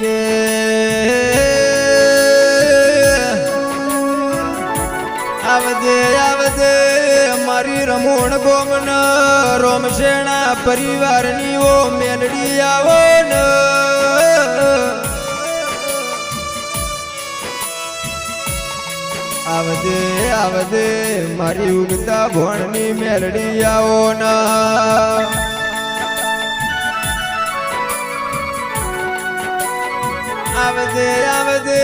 કે આવજે આવજે મારી રમણ ગોમન રોમશેણા પરિવારની ઓ મેલડી આવો ન. આવજે આવજે, મારી ઉગતા ભણની મેલડી આવો ના. આવજે આવજે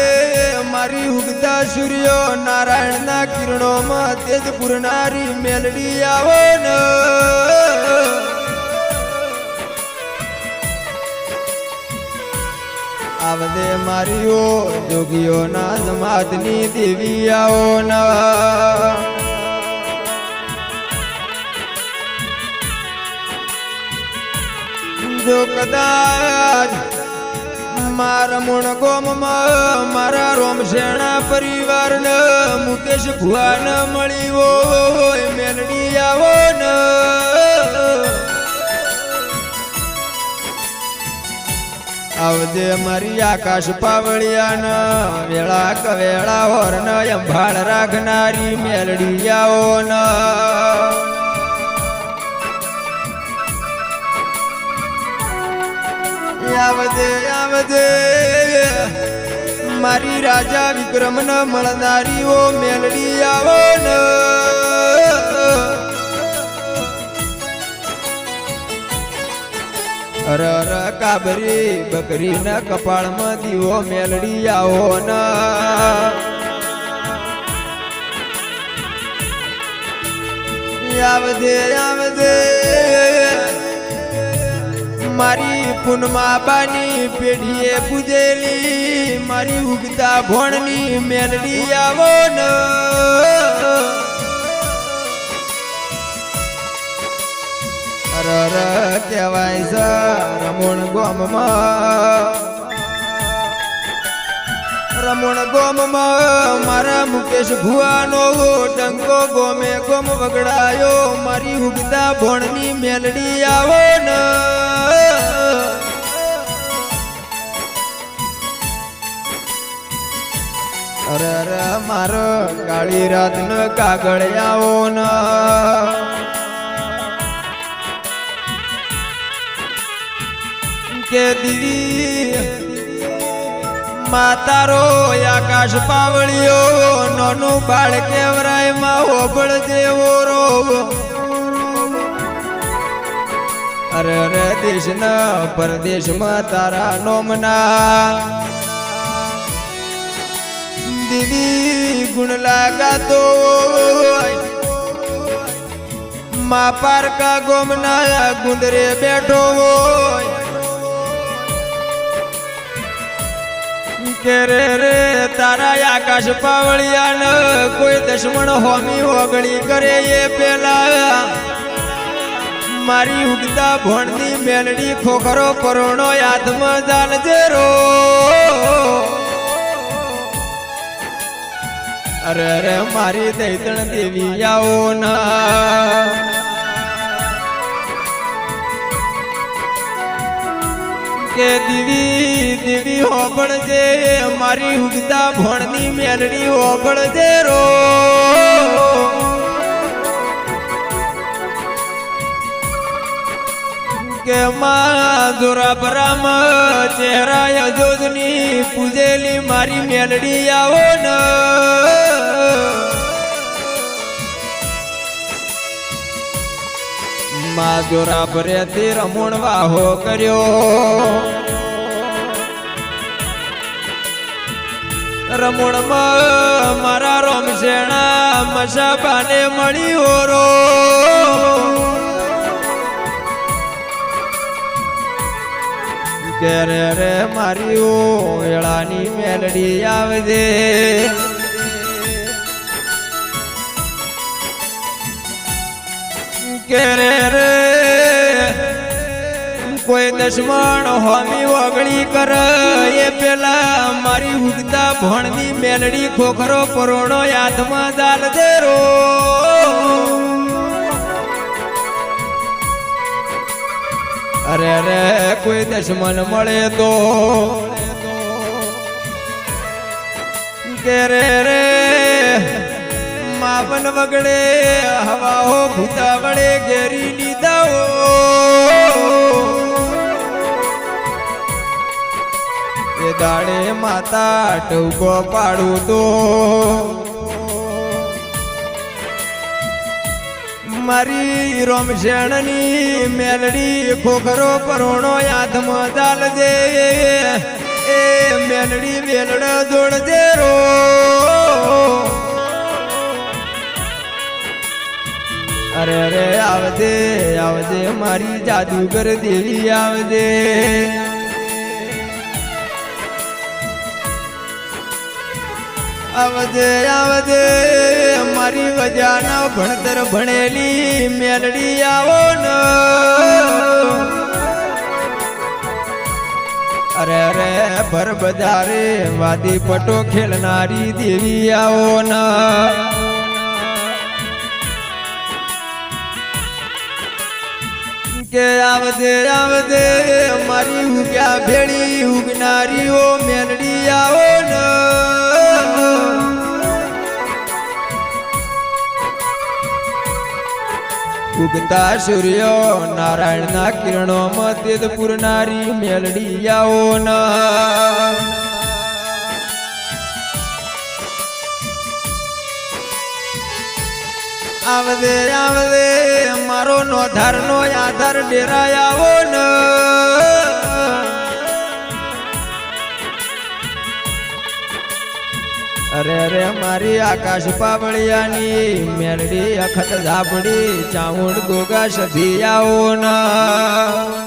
મારી ઉગતા સૂર્યો નારાયણના કિરણોમાં તેજ પૂરનારી મેલડી આવો ને. આવજે મારીઓ જોગીઓના સમાજની દેવી આવો ના. જો કદાચ મારા મૂળ ગોમમાં, મારા રોમશેણા પરિવારને મુકેશ ભુવાન મળી હોય, મેલડી આવો ને. આવજે મારી આકાશ પાવળિયાના, વેળા કવેળા હોરન અંભાળ રાખનારી મેલડી આવો ના. આવજે આવજે. મારી રાજા વિક્રમ ન મળનારી ઓ મેલડી આવો ને અર અર, કાબરી બકરી ના કપાળમાં દીવો મેલડી આવો ના આવજે આવજે. મારી પૂનમાબાની પેઢીએ પૂજેલી મારી ઉગતા ભણની મેલડી આવો ન. અર કહેવાય છે રમણ ગોમમાં. રમણ ગોમમાં મારા મુકેશ ભુવાનો ડંકો ગોમે ગોમ વગડાયો મારી ઉગતા ભણની મેલડી આવો ને. અરે મારો કાળી રાત ન કાગળિયાઓ ન. કે દીદી, માતારો આકાશ પાવળિયો, નોનું બાળ કેવરાયમાં હોબળ જેવો રોગ અરે અરે દેશના પરદેશમાં તારા નોમના. દીદી ગુણ લાગાતો મા પારકા ગોમના ગુંદરે બેઠો કે રે રે, તારા આકાશ પાવળિયાને કોઈ દુશ્મન હોમી હોગળી કરે એ પેલા મારી ઉગતા ભણની મેલડી ખોખરો પરોણો હાથમાં જાન રો અરે અરે, મારી દૈતણ દેવી આવો ના. કે દીવી, દેવી હોબળજે મારી ઉગતા ભણની મેલડી હોબળજે રો. કે માં જોરાબરામ ચહેરા યજોજની પૂજેલી મારી મેલડી આવો ને. માં જોરાબરેથી રમણ વાહો કર્યો. રમણમાં મારા રમશેણા મસાબાને મળી ઓરો કે રે મારી ઓળાની મેલડી આવજે. કે રે કોઈ દશમણ હોમી વગળી કર. એ પેલા મારી ઉગતા ભણની મેલડી ખોખરો પરોણો હાથમાં દાલ દે રો અરે અરે, કોઈ દશમન મળે તો. કે રે માવન વગડે, હવાઓ ભૂતા વડે ઘેરી લીધાઓ. એ દાડે માતા ટૂંકો પાડું તો. મારી રોમશેણની મેલડી ખોખરો પરોણો યાદમાં ચાલ દે એ મેલડી મેલડ જોડ દે રો. અરે અરે, આવજે આવજે, મારી જાદુગર દેવી, આવજે. આવજે આવજે, મારી વજાના ભણતર ભણેલી મેલડી આવો ન. અરે અરે ભર બજારે વાદી પટો ખેલનારી દેવી આવો ન. કે આવજે આવજે મારી ઉગ્યા ભેળી ઉગનારીઓ મેલડી આવો ન. ઉગતા સૂર્ય નારાયણના કિરણો મધ્યપુર નારી મેલડી આવો ન. આવજે આવજે, મારો નો આધાર ડેરાય આવો ન. અરે રે મારી આકાશ પાવળિયાની મેળડી અખત ઝાપડી ચામુંડ ગોગા સધી આવો ના.